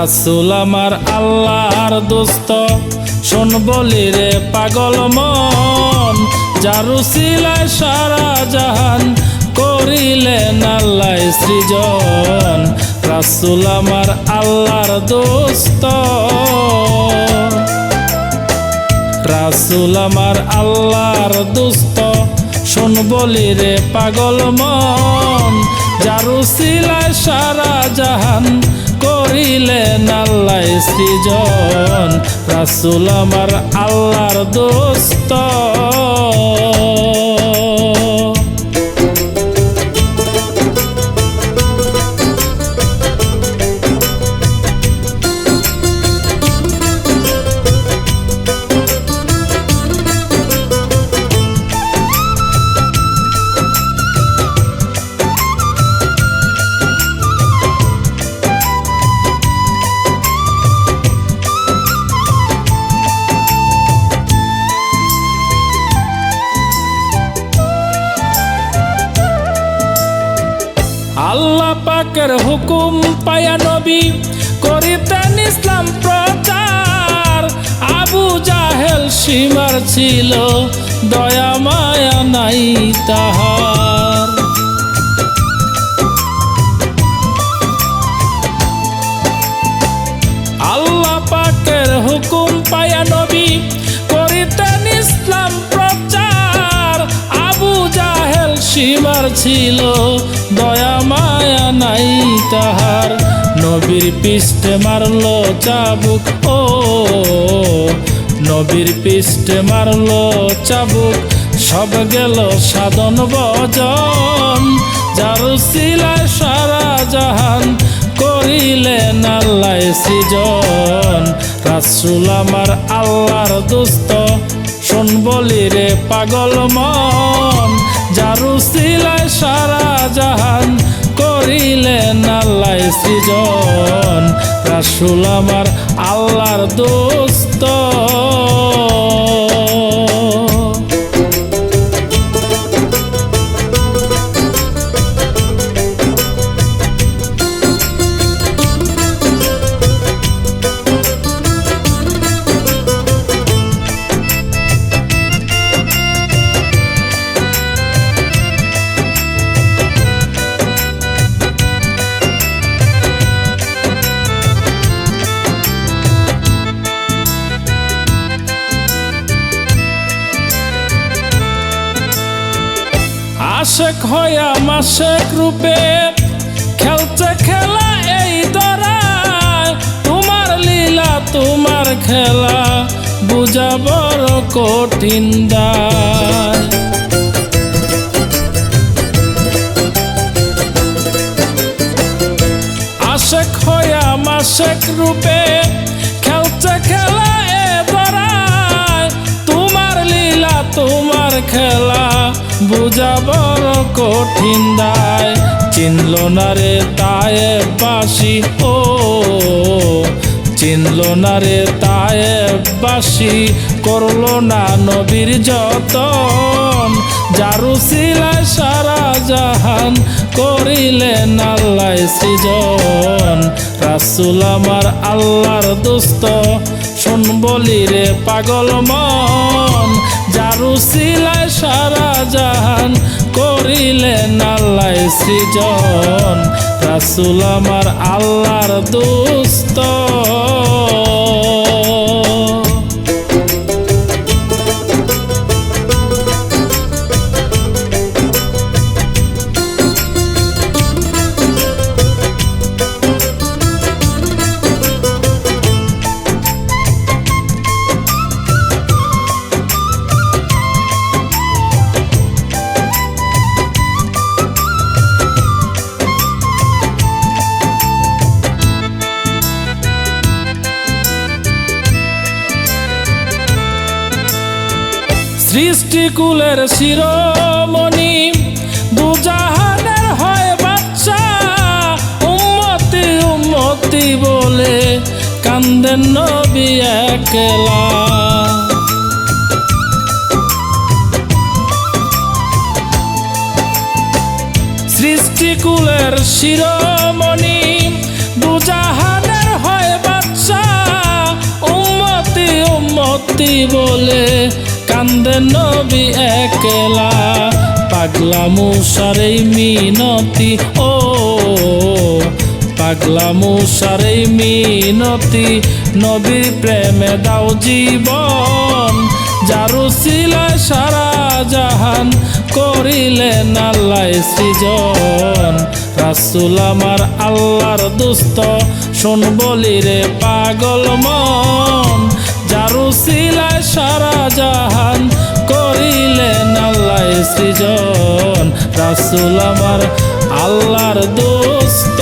রাসুল আমার আল্লাহর দোস্ত। শোন বলি রে পাগল মন জারুসিলায় সারা জাহান করিলেন আল্লাহ সৃজন। রাসুল আমার আল্লাহর দোস্ত। রাসুল আমার আল্লাহর দুস্ত। শোন বলি রে পাগল মন জারুসিলায় সারা জাহান করিলেন আল্লাহ সৃজন। রাসুল আমার আল্লাহর দোস্ত। পাকের হুকুম পায়া নবী, করিতেন ইসলাম প্রচার। আবু জাহেল সীমার ছিল, দয়া, মায়া নাই তাহার। আল্লাহ পাকের হুকুম পায়া নবী, করিতেন ইসলাম প্রচার। আবু জাহেল সীমার ছিল, দয়া, মায়া নাই তাহার। নবীর পিষ্টে মারলো চাবুক, ও, নবীর পিষ্টে মারলো চাবুক। সব গেল সাধন বজন যার সিলায় সারা জাহান করিলেন আল্লাহ সৃজন। রাসুল আমার আল্লাহর দোস্ত, শোন বলি রে পাগল মন। যারু সিলায় সারা জাহান করিলেন আল্লাহ সৃজন। রাসুল আমার আল্লাহর দোস্ত আশেক হইয়া মাসেক রূপে খেলছে খেলা এই দরায় তোমার লীলা, তোমার খেলা বুঝা বড় কঠিন আশেক হইয়া মাসেক রূপে খেলছে খেলা এ দরায় তোমার লীলা, তোমার খেলা বুঝা বড় কঠিন দায়। চিনল না রে তায়ে বাসি ও। চিনল না রে তায়ে বাসি করল না নবীর যতন। জারু সিলায় সারা জাহান, করিলেন আল্লাহ সৃজন। রাসুল আমার আল্লাহর দোস্ত শোন বলি রে পাগল মন। জারু সিলায় সারা জাহান করিলেন আল্লাহ সৃজন। রাসুল আমার আল্লাহর দোস্ত। সৃষ্টিকুলের শিরোমণি, দুজাহানের হয় বাচ্চা, উম্মতি উম্মতি বলে কান্দেন নবী একলা। সৃষ্টিকুলের শিরোমণি, দুজাহানের হয় বাচ্চা, উম্মতি উম্মতি বলে কান্দেন নবী একলা, পাগলা মুসারেই মিনতি, ও, পাগলা মুসারেই মিনতি, নবীর প্রেমে দাও জীবন যারু সিলায় সারা জাহান করিলেন আল্লাহ সৃজন। রাসুল আমার আল্লাহর দুস্ত, শোন বলি রে পাগল মন যারু সিলায় সারা জাহান করিলেন আল্লাহ সৃজন। রাসুল আমার আল্লাহর দোস্ত।